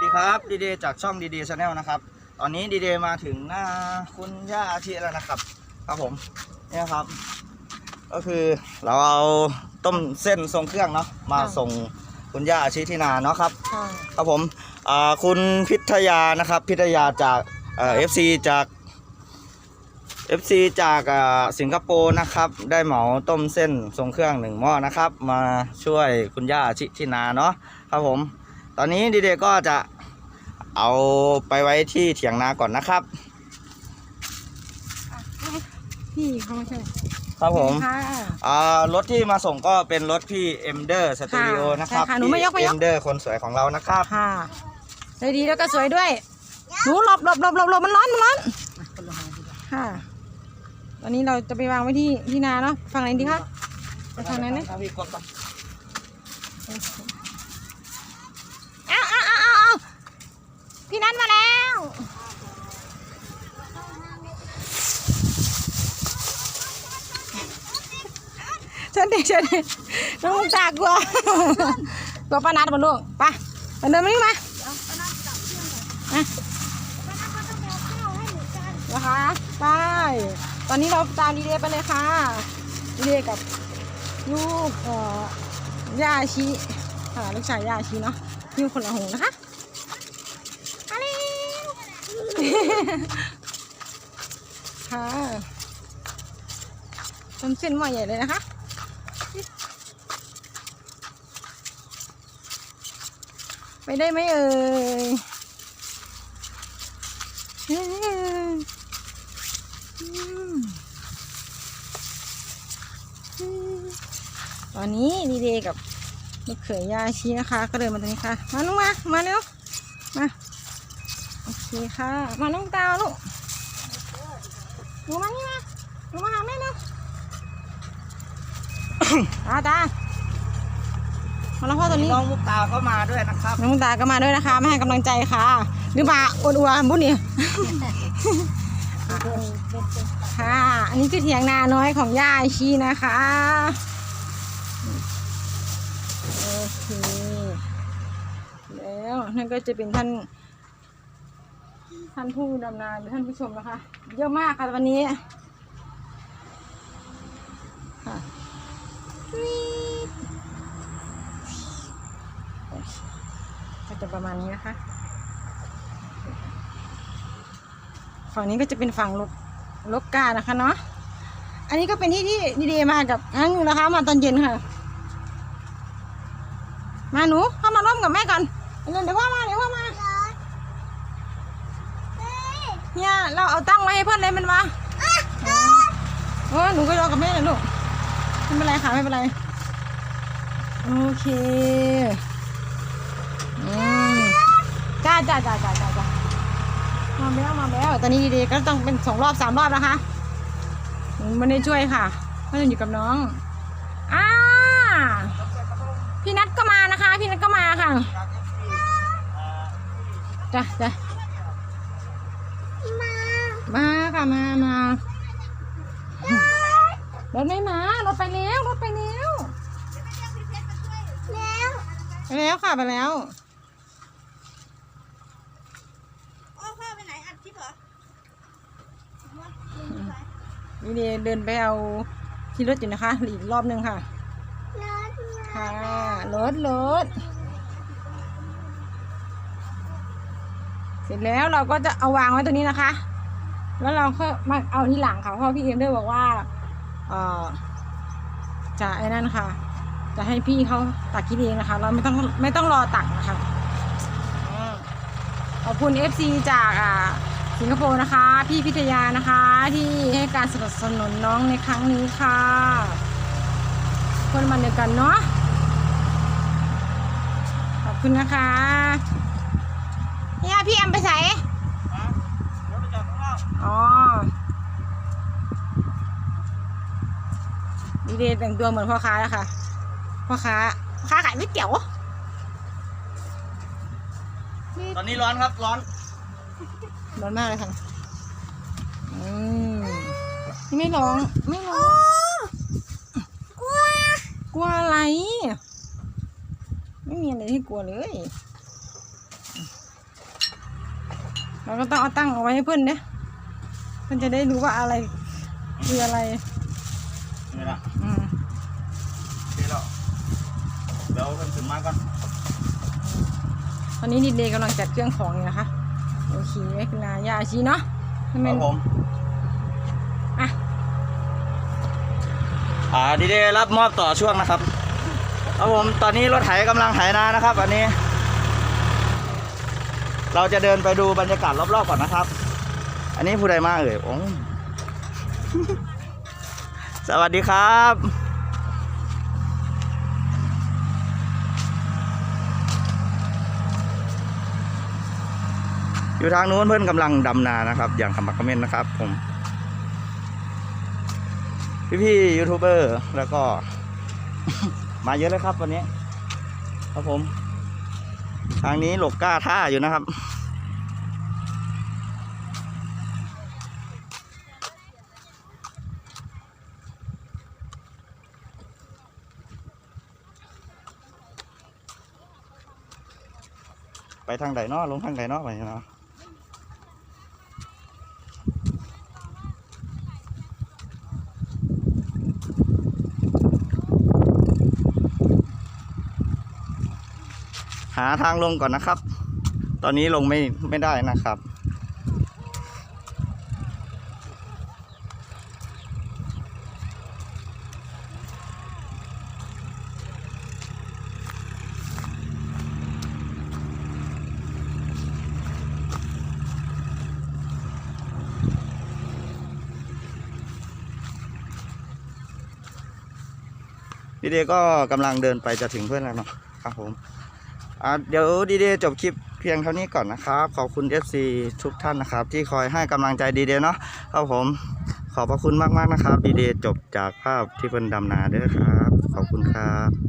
ดีครับดีเดจากช่องดีเดชาแนลนะครับ ตอนนี้ดีเดมาถึงหน้าคุณย่าอาชีแล้วนะครับ ครับผมเนี่ยครับ ก็คือเราเอาต้มเส้นทรงเครื่องเนาะมาค่ะ ส่งคุณย่าอาชีที่นาเนาะครับ ค่ะครับผมอ่าคุณพิทยานะครับพิทยาจากเอฟซีจาก FC จากอ่าสิงคโปร์นะครับ ได้เหมาต้มเส้นทรงเครื่องหนึ่งหม้อนะครับ มาช่วยคุณย่าอาชิที่นาเนาะครับผมต อนนี้ดีเดก็จะเอาไปไว้ที่เถียงนาก่อนนะครับ พี่เขาไม่ใช่ครับผมค่ะอ่ารถที่มาส่งก็เป็นรถพี่เอ็มเดอร์สตูดิโอค่ะนะครับใช่ค่ะหนูไม่ยกไม่ยก เอ็มเดอร์คนสวยของเรานะครับ ค่ะสวยดีแล้วก็สวยด้วยหนูหลบหลบหลบหลบหลบมันร้อนมันร้อนค่ะ ตอนนี้เราจะไปวางไว้ที่ที่นาเนาะฝั่งไหนดีคะไปทางนั้นนะพี่กดก่อนอ้ พี่นัทมาแล้ว เชิญดิเชิญดิน้องมุกตากลัวกลัวป้านัดมาลูกไปไปเดินมานี่มาอะนะคะไปตอนนี้เราตามดีเดย์ไปเลยค่ะดีเดย์กับลูกเอ่อย่าชีค่ะลูกชายย่าชีเนาะอยู่คนละหงนะคะ ค่ะทำเส้นหม้อใหญ่เลยนะคะไปได้ไหมเอ่ยตอนนี้ดีเดย์กับลูกเขยยาชีนะคะ ก็เดินมาตรงนี้ค่ะ มาลูกมา มาเร็ว มา อเคค่ะ มาน้องตาวลูกหนูมานี่มาหนูมาหาแม่เร็วตาตามาแล้วพ่อตัวนี้น้องมุกตาก็มาด้วยนะครับน้องตาก็มาด้วยนะคะมาให้กำลังใจค่ะ หรือมาอวดอวดบุญนี่ค่ะ อันนี้คือเถียงนาน้อยของย่าชีนะคะโอเคแล้วนั่นก็จะเป็นท่าน ท่านผู้ดำนาหรือท่านผู้ชมนะคะ เยอะมากค่ะวันนี้ค่ะก็จะประมาณนี้นะคะ ฝั่งนี้ก็จะเป็นฝั่งลกลกกานะคะเนาะอันนี้ก็เป็นที่ที่ดีๆมากับอันนูนะคะ มาตอนเย็นค่ะ มาหนูเข้ามาร่วมกับแม่ก่อนเร็วเดี๋ยวพ่อมาเดี๋ยวพ่อมา เนี่ยเราเอาตั้งไว้ให้เพื่อนเลยมันมาเออหนูก็รอกับแม่เลยลูกไม่เป็นไรค่ะไม่เป็นไรโอเคอืมจ้าจ้าจ้าจ้าจ้าจ้ามาแล้วมาแล้วตอนนี้ดีๆก็ต้องเป็นสองรอบสามรอบนะคะหนูไม่ได้ช่วยค่ะก็จะอยู่กับน้องอ่าพี่นัทก็มานะคะ พี่นัทก็มาค่ะจ้ะจ้ะมา ค่ะมามารถไม่มารถไปแล้วรถไปแล้วไปแล้วค่ะไปแล้วนี่เดเดินไปเอาที่รถอยู่นะคะอีกรอบหนึ่งค่ะค่ะรถรถเสร็จแล้วเราก็จะเอาวางไว้ตรงนี้นะคะ แล้วเราก็มาเอาที่หลังค่ะเพราะพี่เอ็มได้บอกว่าเออจะไอ้นั่นค่ะ จะให้พี่เขาตักกินเองนะคะ เราไม่ต้องไม่ต้องรอตักนะคะขอบคุณ FC จากอ่าสิงคโปร์นะคะ พี่พิทยานะคะ ที่ให้การสนับสนุนน้องในครั้งนี้ค่ะ คนมันเดียวกันเนาะขอบคุณนะคะเนี่ยพี่แอมไปใส่อ๋อดี เดย์แต่งตัวเหมือนพ่อค้าแล้วค่ะ พ่อค้าพ่อค้าขายก๋วยเตี๋ยวตอนนี้ร้อนครับร้อน ร้อนมากเลยค่ะอืมนี่ไม่ร้องไม่ร้องกลัว กลัวอะไร ไม่มีอะไรให้กลัวเลยเราก็ต้องเอาตั้งเอาไว้ให้เพื่อนเนี่ยเพื่อนจะได้รู้ว่าอะไรคืออะไรนี่ละ อืม โอเคแล้วเดี๋ยว กันถึงมาก่อนตอนนี้ดีเดย์กำลังจัดเครื่องของอยู่นะคะโอเคคุณนายาอาชีเนาะให้คมัรันบผมอะอ่าดีเดย์รับมอบต่อช่วงนะครับครับผมตอนนี้รถไถกำลังไถนานะครับ อันนี้ เราจะเดินไปดูบรรยากาศรอบๆก่อนนะครับ อันนี้ผู้ใดมาเอ่ยโอ้ สวัสดีครับ อยู่ทางนู้นเพื่อนกำลังดำนานะครับ อย่างขมักเขม้นนะครับ ผม พี่ๆยูทูบเบอร์แล้วก็ มาเยอะเลยครับวันนี้ ครับผม ทางนี้หลบกล้าท่าอยู่นะครับไปทางไหนเนาะลงทางไหนเนาะไปเนาะาทางลงก่อนนะครับ ตอนนี้ลงไม่ไม่ได้นะครับดีเดย์ก็กำลังเดินไปจะถึงเพื่อนแล้วเนาะครับผม เดี๋ยวดีเดย์จบคลิปเพียงเท่านี้ก่อนนะครับ ขอบคุณ FC ทุกท่านนะครับ ที่คอยให้กำลังใจดีเดย์เนาะครับผมขอบพระคุณมากๆนะครับ ดีเดย์จบจากภาพที่เพิ่นดำนาด้วยครับ ขอบคุณครับ